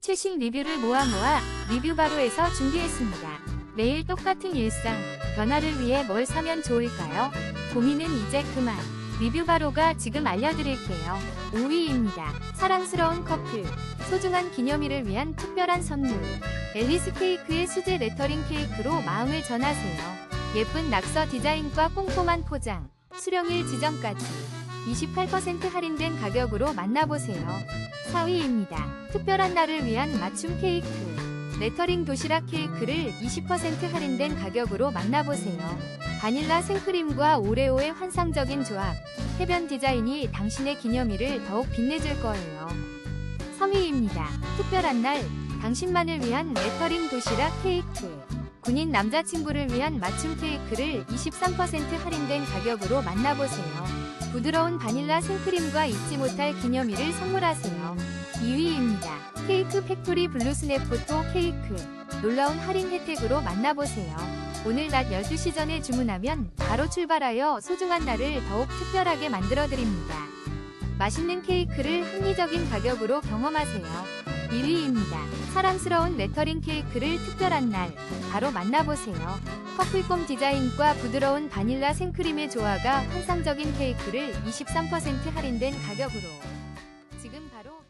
최신 리뷰를 모아 모아 리뷰 바로에서 준비했습니다. 매일 똑같은 일상, 변화를 위해 뭘 사면 좋을까요? 고민은 이제 그만. 리뷰 바로가 지금 알려드릴게요. 5위입니다. 사랑스러운 커플. 소중한 기념일을 위한 특별한 선물. 앨리스 케이크의 수제 레터링 케이크로 마음을 전하세요. 예쁜 낙서 디자인과 꼼꼼한 포장. 수령일 지정까지 28% 할인된 가격으로 만나보세요. 4위입니다. 특별한 날을 위한 맞춤 케이크. 레터링 도시락 케이크를 20% 할인된 가격으로 만나보세요. 바닐라 생크림과 오레오의 환상적인 조합. 해변 디자인이 당신의 기념일을 더욱 빛내줄 거예요. 3위입니다. 특별한 날, 당신만을 위한 레터링 도시락 케이크. 군인 남자친구를 위한 맞춤 케이크를 23% 할인된 가격으로 만나보세요. 부드러운 바닐라 생크림과 잊지 못할 기념일을 선물하세요. 2위입니다. 케이크 팩토리 블루 스냅 포토 케이크. 놀라운 할인 혜택으로 만나보세요. 오늘 낮 12시 전에 주문하면 바로 출발하여 소중한 날을 더욱 특별하게 만들어드립니다. 맛있는 케이크를 합리적인 가격으로 경험하세요. 1위입니다. 사랑스러운 레터링 케이크를 특별한 날 바로 만나보세요. 커플폼 디자인과 부드러운 바닐라 생크림의 조화가 환상적인 케이크를 23% 할인된 가격으로 지금 바로